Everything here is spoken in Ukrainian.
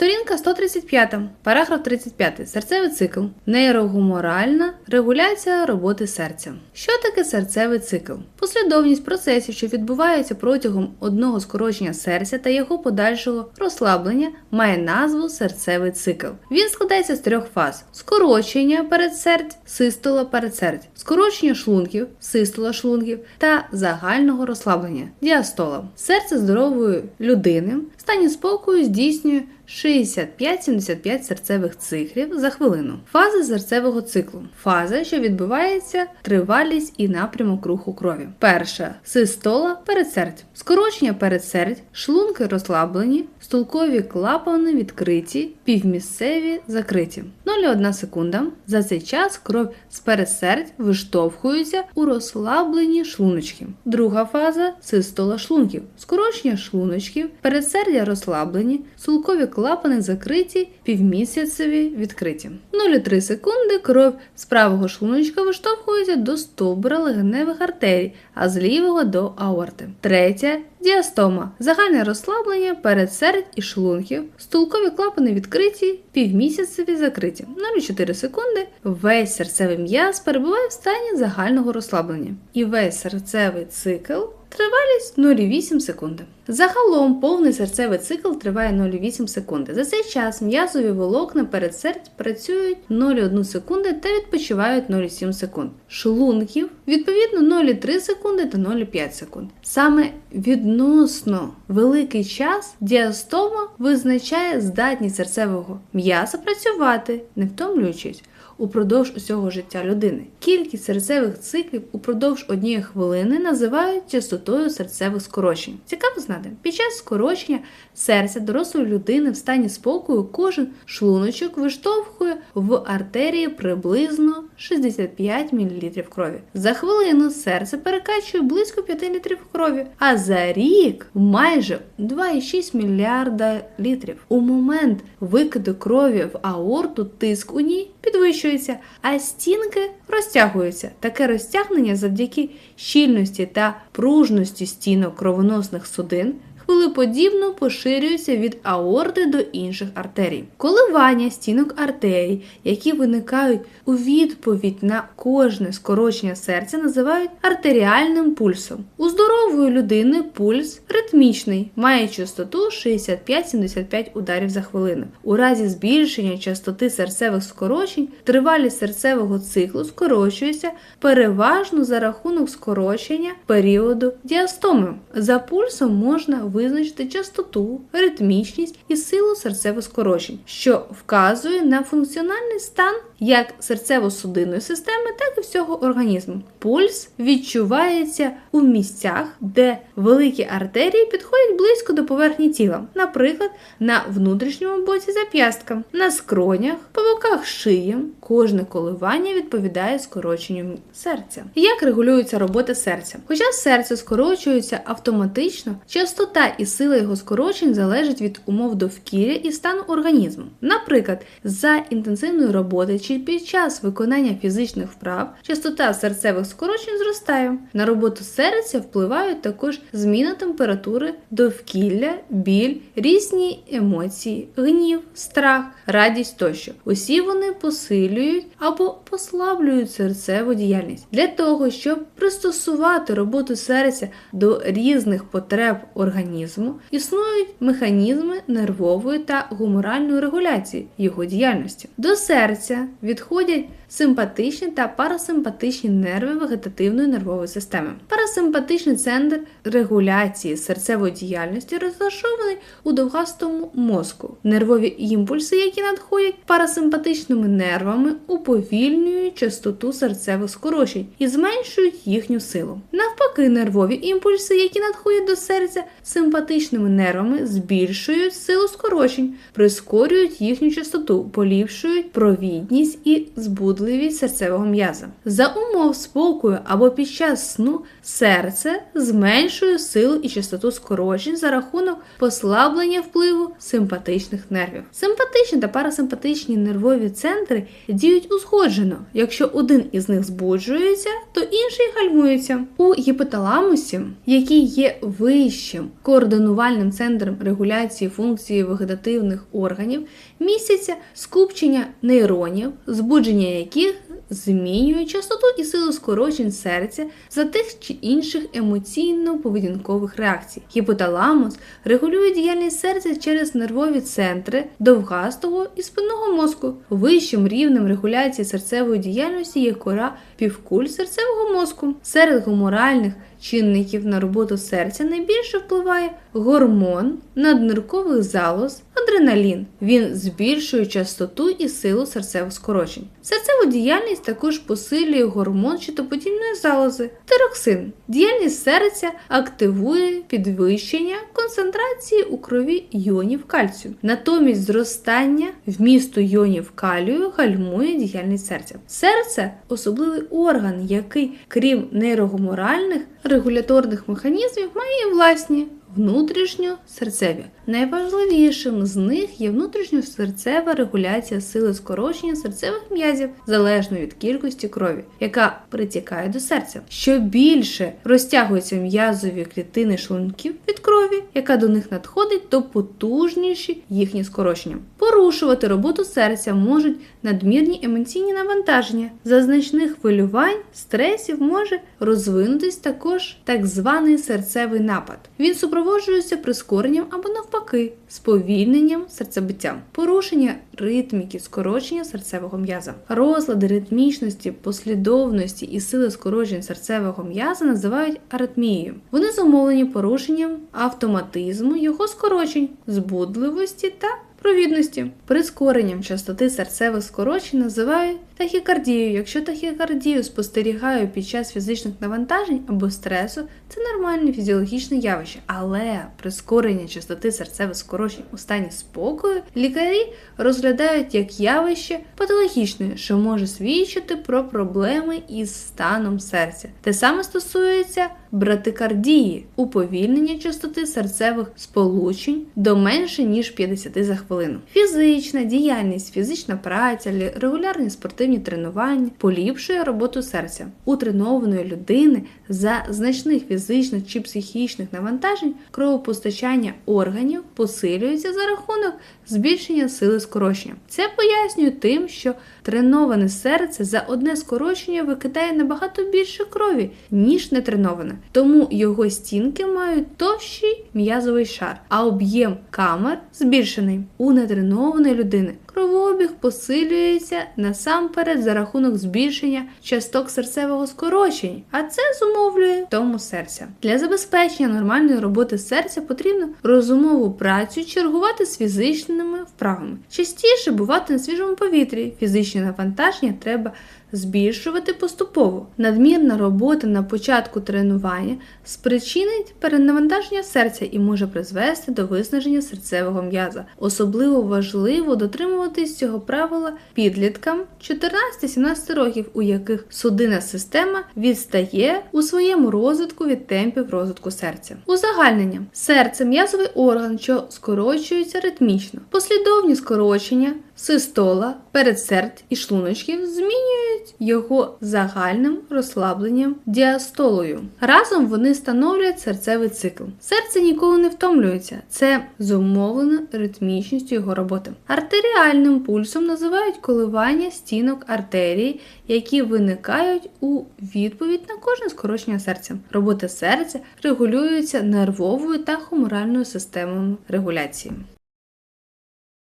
Сторінка 135, параграф 35. Серцевий цикл. Нейрогуморальна регуляція роботи серця. Що таке серцевий цикл? Послідовність процесів, що відбуваються протягом одного скорочення серця та його подальшого розслаблення, має назву серцевий цикл. Він складається з трьох фаз: скорочення передсердь, систола передсердь, скорочення шлунків, систола шлунків та загального розслаблення діастола. Серце здорової людини стані спокою здійснює 65-75 серцевих циклів за хвилину. Фази серцевого циклу. Фаза, що відбувається тривалість і напрямок руху крові. Перша систола передсердь. Скорочення передсердь, шлунки розслаблені, стулкові клапани відкриті, півмісцеві закриті. 0,1 секунда. За цей час кров з передсердь виштовхується у розслаблені шлуночки. Друга фаза систола шлунків. Скорочення шлуночків, передсердя розслаблені, сулкові клапани закриті, півмісяцеві відкриті. 0,3 секунди кров з правого шлуночка виштовхується до стовбура легеневих артерій, а з лівого до аорти. Третя діастома загальне розслаблення передсердь і шлунків, стулкові клапани відкриті, півмісяцеві закриті. 0,4 секунди весь серцевий м'яз перебуває в стані загального розслаблення. І весь серцевий цикл Тривалість 0,8 секунди. Загалом повний серцевий цикл триває 0,8 секунди. За цей час м'язові волокна передсердь працюють 0,1 секунди та відпочивають 0,7 секунд. Шлунків відповідно 0,3 секунди та 0,5 секунд. Саме відносно великий час діастома визначає здатність серцевого м'яса працювати, не втомлюючись упродовж усього життя людини. Кількість серцевих циклів упродовж однієї хвилини називають частотою серцевих скорочень. Цікаво знати, під час скорочення серця дорослої людини в стані спокою кожен шлуночок виштовхує в артерії приблизно 65 мл крові. За хвилину серце перекачує близько 5 літрів крові, а за рік майже 2,6 мільярда літрів. У момент викиду крові в аорту тиск у ній підвищується, а стінки розтягуються. Таке розтягнення завдяки щільності та пружності стінок кровоносних судин хвилеподібно поширюється від аорти до інших артерій. Коливання стінок артерій, які виникають у відповідь на кожне скорочення серця, називають артеріальним пульсом. У здорової людини пульс ритмічний, має частоту 65-75 ударів за хвилину. У разі збільшення частоти серцевих скорочень тривалість серцевого циклу скорочується переважно за рахунок скорочення періоду діастоми. За пульсом можна визначити частоту, ритмічність і силу серцевих скорочень, що вказує на функціональний стан як серцево-судинної системи, так і всього організму. Пульс відчувається у місцях, де великі артерії підходять близько до поверхні тіла, наприклад, на внутрішньому боці зап'ястка, на скронях, по боках шиї. Кожне коливання відповідає скороченню серця. Як регулюється робота серця? Хоча серце скорочується автоматично, частота і сила його скорочень залежить від умов довкілля і стану організму. Наприклад, за інтенсивної роботи чи під час виконання фізичних вправ частота серцевих скорочень зростає. На роботу серця впливають також зміна температури, довкілля, біль, різні емоції, гнів, страх, радість тощо. Усі вони посилюють або послаблюють серцеву діяльність. Для того, щоб пристосувати роботу серця до різних потреб організму, існують механізми нервової та гуморальної регуляції його діяльності. До серця відходять симпатичні та парасимпатичні нерви вегетативної нервової системи. Парасимпатичний центр регуляції серцевої діяльності розташований у довгастому мозку. Нервові імпульси, які надходять парасимпатичними нервами, уповільнюють частоту серцевих скорочень і зменшують їхню силу. Навпаки, нервові імпульси, які надходять до серця симпатичними нервами, збільшують силу скорочень, прискорюють їхню частоту, поліпшують провідність і збудження збудливість серцевого м'яза. За умов спокою або під час сну серце зменшує силу і частоту скорочень за рахунок послаблення впливу симпатичних нервів. Симпатичні та парасимпатичні нервові центри діють узгоджено. Якщо один із них збуджується, то інший гальмується. У гіпоталамусі, який є вищим координувальним центром регуляції функції вегетативних органів, містяться скупчення нейронів, збудження яких змінює частоту і силу скорочень серця за тих чи інших емоційно-поведінкових реакцій. Гіпоталамус регулює діяльність серця через нервові центри довгастого і спинного мозку. Вищим рівнем регуляції серцевої діяльності є кора півкуль серцевого мозку. Серед гуморальних чинників на роботу серця найбільше впливає гормон надниркових залоз, адреналін. Він збільшує частоту і силу серцевих скорочень. Серцеву діяльність також посилює гормон щитоподібної залози тироксин. Діяльність серця активує підвищення концентрації у крові йонів кальцію. Натомість зростання вмісту йонів калію гальмує діяльність серця. Серце особливий орган, який, крім нейрогуморальних регуляторних механізмів, має власні внутрішньосерцеві. Найважливішим з них є внутрішньосерцева регуляція сили скорочення серцевих м'язів залежно від кількості крові, яка притікає до серця. Що більше розтягуються м'язові клітини шлунків від крові, яка до них надходить, то потужніші їхні скорочення. Порушувати роботу серця можуть надмірні емоційні навантаження. За значних хвилювань, стресів може розвинутись також так званий серцевий напад. Він супроводжується прискоренням або навпаки сповільненням серцебиття, порушення ритміки, скорочення серцевого м'яза. Розлади ритмічності, послідовності і сили скорочень серцевого м'яза називають аритмією. Вони зумовлені порушенням автоматизму його скорочень, збудливості та провідності. Прискоренням частоти серцевих скорочень називають тахікардією. Якщо тахікардію спостерігаю під час фізичних навантажень або стресу, це нормальне фізіологічне явище. Але прискорення частоти серцевих скорочень у стані спокою лікарі розглядають як явище патологічне, що може свідчити про проблеми із станом серця. Те саме стосується братикардії, уповільнення частоти серцевих сполучень до менше ніж 50 за хвилину. Фізична діяльність, фізична праця, регулярні спортивні тренування поліпшує роботу серця. У тренованої людини за значних фізичних чи психічних навантажень кровопостачання органів посилюється за рахунок збільшення сили скорочення. Це пояснює тим, що треноване серце за одне скорочення викидає набагато більше крові, ніж нетреноване. Тому його стінки мають товщий м'язовий шар, а об'єм камер збільшений. У нетренованої людини кровообіг посилюється насамперед за рахунок збільшення часток серцевого скорочень, а це зумовлює тому серця. Для забезпечення нормальної роботи серця потрібно розумову працю чергувати з фізичними вправами. Частіше бувати на свіжому повітрі. Фізичне навантаження треба збільшувати поступово. Надмірна робота на початку тренування спричинить перенавантаження серця і може призвести до виснаження серцевого м'яза. Особливо важливо дотримуватись цього правила підліткам 14-17 років, у яких судинна система відстає у своєму розвитку від темпів розвитку серця. Узагальнення серце м'язовий орган, що скорочується ритмічно. Послідовні скорочення, систола, передсердь і шлуночків змінюють його загальним розслабленням діастолою. Разом вони становлять серцевий цикл. Серце ніколи не втомлюється, це зумовлено ритмічністю його роботи. Артеріальним пульсом називають коливання стінок артерії, які виникають у відповідь на кожне скорочення серця. Робота серця регулюється нервовою та хуморальною системами регуляції.